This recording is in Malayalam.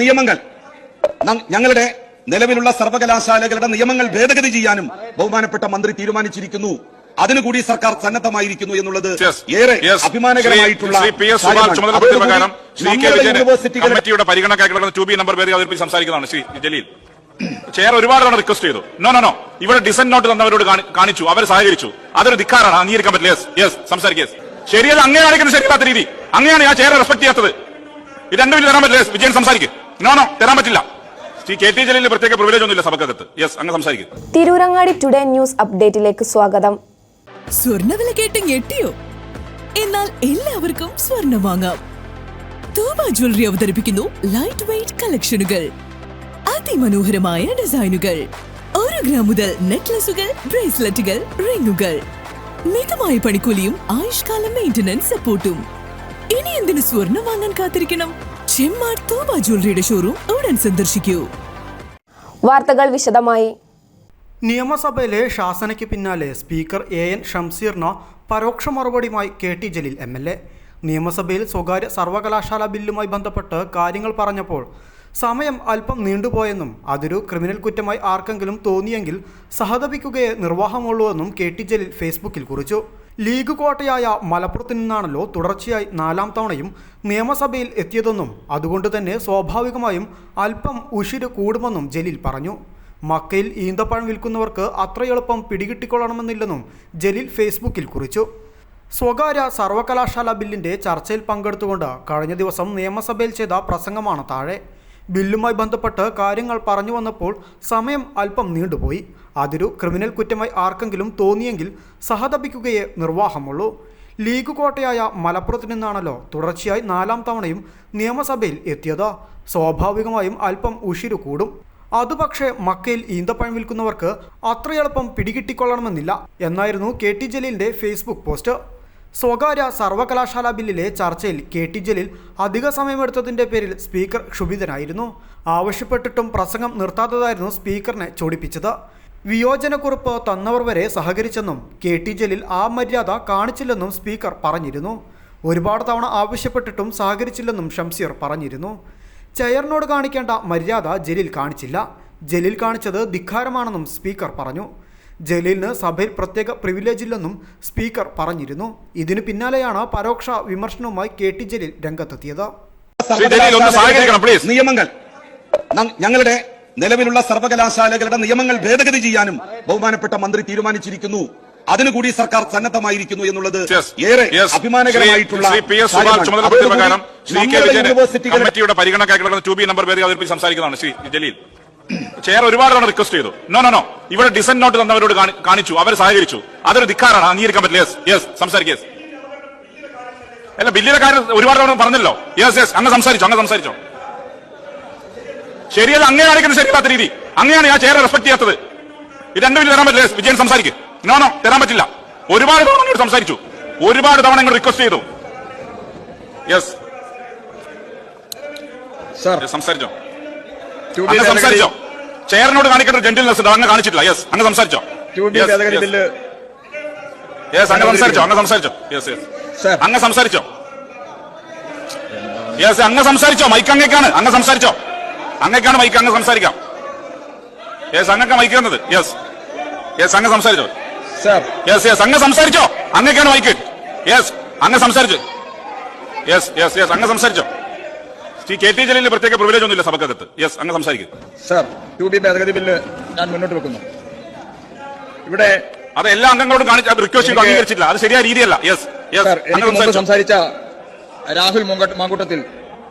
നിയമങ്ങൾ ഞങ്ങളുടെ നിലവിലുള്ള സർവകലാശാലകളുടെ നിയമങ്ങൾ ഭേദഗതി ചെയ്യാനും ബഹുമാനപ്പെട്ട മന്ത്രി തീരുമാനിച്ചിരിക്കുന്നു. അതിനുകൂടി സർക്കാർ സന്നദ്ധമായിരിക്കുന്നു എന്നുള്ളത്. ഏറെ അഭിമാനകരമായിട്ടുള്ള ശ്രീ യൂണിവേഴ്സിറ്റികളുടെ സംസാരിക്കുന്നതാണ്. ജലീൽ. ചെയർ ഒരുപാട് തവണ റിക്വസ്റ്റ് ചെയ്തു. നോ നോ നോ ഇവിടെ ഡിസൻ നോട്ട് തന്നവരോട് കാണിച്ചു. അവർ സഹകരിച്ചു. അതൊരു ധിക്കാരാണ്. അംഗീകരിക്കാൻ പറ്റില്ല. യെസ് യെസ് സംസാരിക്കുക ശരിയല്ല അങ്ങനെ കാണിക്കുന്ന ശരിയല്ലാത്ത രീതി. അങ്ങനെയാണ് ഞാൻ ചെയർ റെസ്പെക്ട് ചെയ്യാത്തത്. ഇത് രണ്ടു മിനിറ്റ് തരാൻ പറ്റില്ല. വിജയൻ സംസാരിക്കും. നോ നോ തരാൻ പറ്റില്ല. ശ്രീ കെ ടി ജലീലിന് പ്രത്യേക പ്രിവിലേജ് ഒന്നുമില്ല സഭക്കകത്ത്. യെസ് അങ്ങ് സംസാരിക്കും. തിരൂരങ്ങാടി ടുഡേ ന്യൂസ് അപ്ഡേറ്റിലേക്ക് സ്വാഗതം. സ്വർണവില കേട്ട് ഞെട്ടിയോ? എന്നാൽ എല്ലാവർക്കും സ്വർണം വാങ്ങാം. തൂബ ജ്വല്ലറി അവതരിപ്പിക്കുന്നു ലൈറ്റ് വെയിറ്റ് കളക്ഷനുകൾ അതിമനോഹരമായ ഡിസൈനുകൾ ഒരു ഗ്രാം മുതൽ നെക്ലസുകൾ ബ്രേസ്ലെറ്റുകൾ റിങ്ങുകൾ മിതമായ പണിക്കൂലിയും ആയുഷ്കാല മെയിന്റനൻസ് സപ്പോർട്ടും ഇനി എന്തിനു സ്വർണം വാങ്ങാൻ കാത്തിരിക്കണം? ചെമ്മാർ തൂബ ജ്വല്ലറിയുടെ ഷോറൂം ഉടൻ സന്ദർശിക്കൂ. വാർത്തകൾ വിശദമായി. നിയമസഭയിലെ ശാസനയ്ക്ക് പിന്നാലെ സ്പീക്കർ എ എൻ ഷംസീറിന് പരോക്ഷ മറുപടിയുമായി K T Jaleel M L A. നിയമസഭയിൽ സ്വകാര്യ സർവകലാശാല ബില്ലുമായി ബന്ധപ്പെട്ട് കാര്യങ്ങൾ പറഞ്ഞപ്പോൾ സമയം അല്പം നീണ്ടുപോയെന്നും അതൊരു ക്രിമിനൽ കുറ്റമായി ആർക്കെങ്കിലും തോന്നിയെങ്കിൽ സഹതപിക്കുകയെ നിർവാഹമുള്ളൂവെന്നും കെ ടി ജലീൽ ഫേസ്ബുക്കിൽ കുറിച്ചു. ലീഗ് കോട്ടയായ മലപ്പുറത്ത് നിന്നാണല്ലോ തുടർച്ചയായി നാലാം തവണയും നിയമസഭയിൽ എത്തിയതെന്നും അതുകൊണ്ട് തന്നെ സ്വാഭാവികമായും അല്പം ഉഷിര് കൂടുമെന്നും ജലീൽ പറഞ്ഞു. മക്കയിൽ ഈന്തപ്പഴം വിൽക്കുന്നവർക്ക് അത്ര എളുപ്പം പിടികിട്ടിക്കൊള്ളണമെന്നില്ലെന്നും ജലീൽ ഫേസ്ബുക്കിൽ കുറിച്ചു. സ്വകാര്യ സർവകലാശാല ബില്ലിന്റെ ചർച്ചയിൽ പങ്കെടുത്തുകൊണ്ട് കഴിഞ്ഞ ദിവസം നിയമസഭയിൽ ചെയ്ത പ്രസംഗമാണ് താഴെ. ബില്ലുമായി ബന്ധപ്പെട്ട് കാര്യങ്ങൾ പറഞ്ഞു വന്നപ്പോൾ സമയം അല്പം നീണ്ടുപോയി. അതൊരു ക്രിമിനൽ കുറ്റമായി ആർക്കെങ്കിലും തോന്നിയെങ്കിൽ സഹതപിക്കുകയേ നിർവാഹമുള്ളൂ. ലീഗ് കോട്ടയായ മലപ്പുറത്തു നിന്നാണല്ലോ തുടർച്ചയായി നാലാം തവണയും നിയമസഭയിൽ എത്തിയത്. സ്വാഭാവികമായും അല്പം ഉഷിരു കൂടും. അതുപക്ഷേ മക്കയിൽ ഈന്തപ്പഴം വിൽക്കുന്നവർക്ക് അത്ര എളുപ്പം പിടികിട്ടിക്കൊള്ളണമെന്നില്ല. എന്നായിരുന്നു കെ ടി ജലീലിന്റെ ഫേസ്ബുക്ക് പോസ്റ്റ്. സ്വകാര്യ സർവകലാശാല ബില്ലിലെ ചർച്ചയിൽ കെ ടി ജലീൽ അധിക സമയമെടുത്തതിന്റെ പേരിൽ സ്പീക്കർ ക്ഷുഭിതനായിരുന്നു. ആവശ്യപ്പെട്ടിട്ടും പ്രസംഗം നിർത്താത്തതായിരുന്നു സ്പീക്കറിനെ ചോടിപ്പിച്ചത്. വിയോജനക്കുറിപ്പ് തന്നവർ വരെ സഹകരിച്ചെന്നും കെ ടി ജലീൽ ആ മര്യാദ കാണിച്ചില്ലെന്നും സ്പീക്കർ പറഞ്ഞിരുന്നു. ഒരുപാട് തവണ ആവശ്യപ്പെട്ടിട്ടും സഹകരിച്ചില്ലെന്നും ഷംസീർ പറഞ്ഞിരുന്നു. ചെയറിനോട് കാണിക്കേണ്ട മര്യാദ ജലീൽ കാണിച്ചില്ല. ജലീൽ കാണിച്ചത് ധിക്കാരമാണെന്നും സ്പീക്കർ പറഞ്ഞു. ജലീലിന് സഭയിൽ പ്രത്യേക പ്രിവിലേജ് ഇല്ലെന്നും സ്പീക്കർ പറഞ്ഞിരുന്നു ഇതിനു പിന്നാലെയാണ് പരോക്ഷ വിമർശനവുമായി കെ ടി ജലീൽ രംഗത്തെത്തിയത്. നിയമങ്ങൾ ഞങ്ങളുടെ നിലവിലുള്ള സർവകലാശാലകളുടെ നിയമങ്ങൾ ഭേദഗതി ചെയ്യാനും ബഹുമാനപ്പെട്ട മന്ത്രി തീരുമാനിച്ചിരിക്കുന്നു അതിനുകൂടി സർക്കാർ സന്നദ്ധമായിരിക്കുന്നു എന്നുള്ളത്. ഏറെ അഭിമാനകരമായിട്ടുള്ള ശ്രീ പി എസ് സുബാൽ കാര്യമാണ്. ചുമതലപ്പെടുത്തിയ അതോടുകൂടി പ്രകാരം ശ്രീ കെ നമ്മുടെ യൂണിവേഴ്സിറ്റികളുടെ കമ്മിറ്റിയുടെ പരിഗണനയ്ക്കായി കിടക്കുന്ന നമ്പർ പേര് അവതരിപ്പിച്ച് സംസാരിക്കുന്നതാണ് ശ്രീ ജലീൽ ചെയർ ഒരുപാട് തവണ റിക്വസ്റ്റ് ചെയ്തു. നോ നോ നോ ഇവിടെ ഡിസൻ നോട്ട് തന്നവരോട് കാണിച്ചു. അവർ സഹകരിച്ചു. അതൊരു ധിക്കാരാണ്. അംഗീകരിക്കാൻ പറ്റില്ല. യെസ് യെസ് സംസാരിക്കുക അല്ല ബില്ലിലെ കാര്യം ഒരുപാട് തവണ പറഞ്ഞല്ലോ. യെസ് യെസ് അങ്ങ് സംസാരിച്ചോ അങ്ങ് സംസാരിച്ചോ. ശരിയല്ല അങ്ങനെ കാണിക്കുന്ന ശരിയല്ലാത്ത രീതി. അങ്ങനെയാണ് ഞാൻ ചെയറെ റെസ്പെക്ട് ചെയ്യാത്തത്. ഇത് രണ്ടു മിനിറ്റ് തരാൻ പറ്റില്ല. വിജയൻ സംസാരിക്കും. നോ നോ തരാൻ പറ്റില്ല. ഒരുപാട് തവണ ഇങ്ങോട്ട് സംസാരിച്ചു. ഒരുപാട് തവണ നിങ്ങൾ റിക്വസ്റ്റ് ചെയ്തു യെസ് സർ സംസാരിച്ചോ. സംസാരിച്ചോ. ചെയറിനോട് കാണിക്കേണ്ട ജെന്റിൽനെസ് ഉണ്ട്. അങ്ങ് കാണിച്ചിട്ടില്ല. യെസ് അങ്ങ് സംസാരിച്ചോ. യെസ് അങ്ങ് സംസാരിച്ചോ? അങ്ങ് സംസാരിച്ചോ? യെസ് യെസ് അങ്ങ് സംസാരിച്ചോ? യെസ് അങ്ങ് സംസാരിച്ചോ? മൈക്ക് അങ്ങേക്കാണ്. അങ്ങ് സംസാരിച്ചോ? അങ്ങേക്കാണ് മൈക്ക് അങ്ങ് സംസാരിക്കാം. യെസ് അങ്ങൊക്കെ മൈക്ക് തന്നത് യെസ് യെസ് അങ്ങ് സംസാരിച്ചോ? യെസ് യെസ് അങ്ങ് സംസാരിച്ചോ? അങ്ങേക്കാണ് മൈക്ക് യെസ് അങ്ങ് സംസാരിച്ചു? യെസ് യെസ് യെസ് അങ്ങ് സംസാരിച്ചോ? ശ്രീ കെ ടി ജലീലിന് പ്രത്യേക പ്രിവിലേജ് ഒന്നുമില്ല സഭക്കകത്ത്. യെസ് അങ്ങ് സംസാരിക്കും. സർ ടു ബി ഭേദഗതി ബില്ല് ഞാൻ മുന്നോട്ട് വെക്കുന്നു. ഇവിടെ അത് എല്ലാ അംഗങ്ങളോടും കാണിച്ച റിക്വസ്റ്റ് ചെയ്തു എനിക്ക് അംഗീകരിച്ചില്ല അത് ശരിയായ രീതിയല്ല. യെസ് യെസ് സംസാരിച്ച. രാഹുൽ മാങ്കൂട്ടത്തിൽ